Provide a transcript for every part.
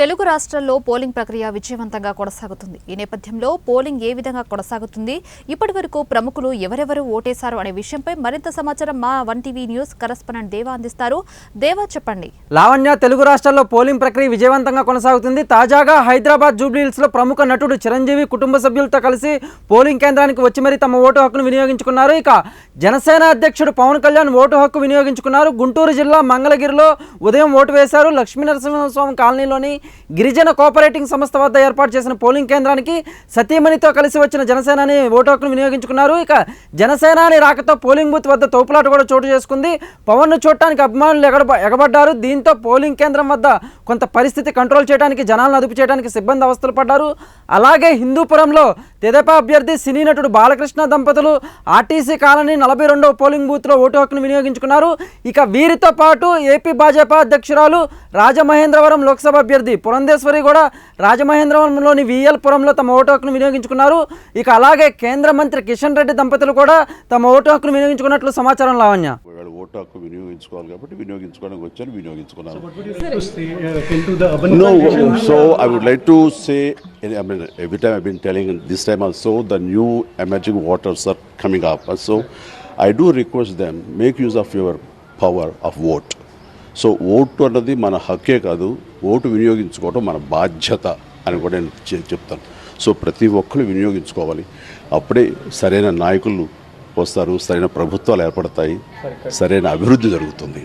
తెలుగు రాష్ట్రాల్లో పోలింగ్ ప్రక్రియ విజయవంతంగా కొనసాగుతుంది. ఈ నేపథ్యంలో పోలింగ్ ఏ విధంగా కొనసాగుతుంది? ఇప్పటి వరకు ప్రముఖులు ఎవరెవరు ఓటేశారు అనే విషయంపై మరింత సమాచారం మా వన్ టీవీ న్యూస్ కరస్పాండెంట్ దేవా అందిస్తారు. దేవా చెప్పండి. లావణ్య తెలుగు రాష్ట్రాల్లో పోలింగ్ ప్రక్రియ విజయవంతంగా కొనసాగుతుంది. తాజాగా హైదరాబాద్ జూబ్లీహిల్స్లో ప్రముఖ నటుడు చిరంజీవి కుటుంబ సభ్యులతో కలిసి పోలింగ్ కేంద్రానికి వచ్చి మరీ తమ ఓటు హక్కును వినియోగించుకున్నారు. ఇక జనసేన అధ్యక్షుడు పవన్ కళ్యాణ్ ఓటు హక్కు వినియోగించుకున్నారు. గుంటూరు జిల్లా మంగళగిరిలో ఉదయం ఓటు వేశారు. లక్ష్మీనరసింహస్వామి కాలనీలోని గిరిజన కోఆపరేటింగ్ సంస్థ వద్ద ఏర్పాటు చేసిన పోలింగ్ కేంద్రానికి సతీమణితో కలిసి వచ్చిన జనసేనాని ఓటు హక్కును వినియోగించుకున్నారు. ఇక జనసేనాని రాకతో పోలింగ్ బూత్ వద్ద తోపులాట కూడా చోటు చేసుకుంది. పవన్ను చూడటానికి అభిమానులు ఎగడ ఎగబడ్డారు. దీంతో పోలింగ్ కేంద్రం వద్ద కొంత పరిస్థితి కంట్రోల్ చేయడానికి జనాలను అదుపు చేయడానికి సిబ్బంది అవస్థలు పడ్డారు. అలాగే హిందూపురంలో తెదేపా అభ్యర్థి సినీ నటుడు బాలకృష్ణ దంపతులు ఆర్టీసీ కాలనీ నలభై రెండవ పోలింగ్ బూత్లో ఓటు హక్కును వినియోగించుకున్నారు. ఇక వీరితో పాటు ఏపీ భాజపా అధ్యక్షురాలు రాజమహేంద్రవరం లోక్సభ అభ్యర్థి పురంధేశ్వరి కూడా రాజమహేంద్రవరంలోని విఎల్ పురంలో తమ ఓటు హక్కును వినియోగించుకున్నారు. ఇక అలాగే కేంద్ర మంత్రి కిషన్ రెడ్డి దంపతులు కూడా తమ ఓటు హక్కును వినియోగించుకున్నట్లు సమాచారం లావణ్య. ఓటు హక్కు వినియోగించుకోవాలి కాబట్టి వినియోగించుకోవడానికి వచ్చారు వినియోగించుకున్నారు. So I would like to say every telling this time the new emerging voters are coming so I do request them make use of your power of vote so vote అన్నది మన హక్కే కాదు vote వినియోగించుకోవటం మన బాధ్యత అని కూడా నేను చెప్తాను. So ప్రతి ఒక్కరు వినియోగించుకోవాలి. అప్పుడే సరైన నాయకులు వస్తారు సరైన ప్రభుత్వాలు ఏర్పడతాయి సరైన అభివృద్ధి జరుగుతుంది.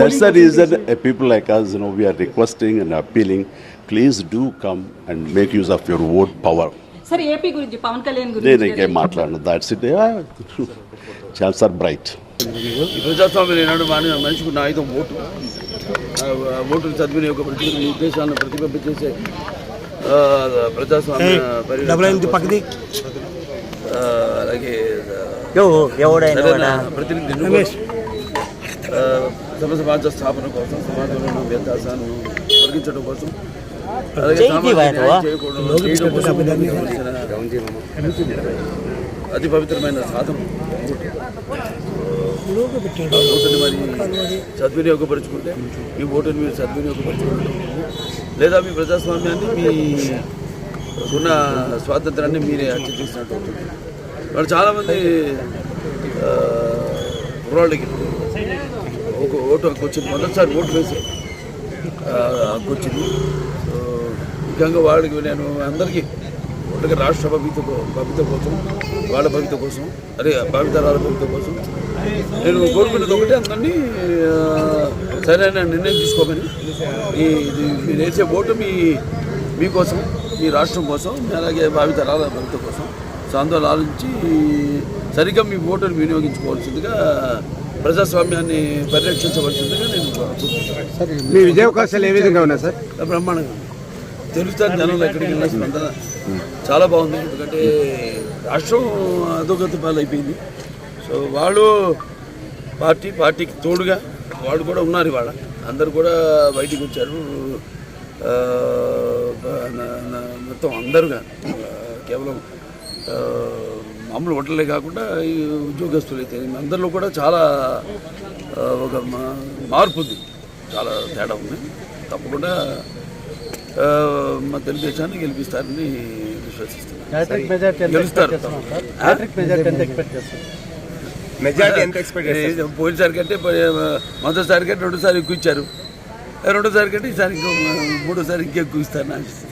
That's the reason people like us know we're requesting and appealing please do come and make use of your vote power సరే ఏపీ గురించి పవన్ కళ్యాణ్ నేను గురించి ఇంకేం మాట్లాడను. That's it chance are bright ఈ ప్రజాస్వామ్యం ఈనాడు మానవ మనిషికి ఉన్న ఆయుధం ఓటు. సద్వినియోగపరిచి మీ ఉద్దేశాలను ప్రతిబింబించేసే ఆ, ప్రజాస్వామ్య అలాగే ప్రతినిధి సమాజ స్థాపన కోసం సమాజంలో ఉన్న వ్యత్యాసాలను తొలగించడం కోసం అతి పవిత్రమైన సాధనం. ఓటుని మరి సద్వినియోగపరుచుకుంటే ఈ ఓటుని మీరు సద్వినియోగపరుచుకుంటే లేదా మీ ప్రజాస్వామ్యాన్ని మీ ఉన్న స్వాతంత్రాన్ని మీరే హత్య చేసినట్టు అవుతుంది. వాళ్ళు చాలామంది కుర్రాళ్ళకి ఒక ఓటు హక్కు వచ్చింది. మొదటిసారి ఓటు వేసి హక్కు వచ్చింది. ముఖ్యంగా వాళ్ళకి నేను అందరికీ ఒకటిగా రాష్ట్ర భవిత భవిత కోసం వాళ్ళ భవిత కోసం అదే భావితరాల భవిత కోసం నేను కోరుకునేది ఒకటే అందరినీ సరైన నిర్ణయం తీసుకోమని ఈ ఇది మీరు వేసే ఓటు మీ మీకోసం మీ రాష్ట్రం కోసం అలాగే భావితరాల భవిత కోసం. సో అందువల్ల ఆలోచించి సరిగ్గా మీ ఓటును వినియోగించుకోవాల్సిందిగా ప్రజాస్వామ్యాన్ని పరిరక్షించవలసిందిగా నేను కోరుకుంటున్నాను. మీ విజయావకాశాలు ఏ విధంగా ఉన్నాయి సార్? బ్రహ్మాండంగా తెలుస్తారు జనంలో ఎక్కడికి వెళ్ళిన స్పందన. చాలా బాగుంది. ఎందుకంటే రాష్ట్రం అధోగతి పాలైపోయింది. సో వాళ్ళు పార్టీ పార్టీకి తోడుగా వాళ్ళు కూడా ఉన్నారు ఇవాళ. అందరు కూడా బయటికి వచ్చారు. మొత్తం అందరుగా. కేవలం మామూలు ఓటర్లే కాకుండా ఈ ఉద్యోగస్తులు అయితే అందరిలో కూడా చాలా ఒక మా- మార్పు ఉంది. చాలా తేడా ఉంది. తప్పకుండా మా తెలుగుదేశాన్ని గెలిపిస్తారని విశ్వసిస్తున్నాను గెలుస్తారు. మెజారిటీ ఎంత ఎక్స్పెక్ట్ ఏ, పోయినసారి కంటే మొదటిసారి కంటే రెండోసారి ఎక్కువ ఇచ్చారు. రెండోసారి కంటే ఈసారి ఇంకో మూడోసారి ఇంకెక్కువ ఇస్తారని ఆశిస్తున్నాను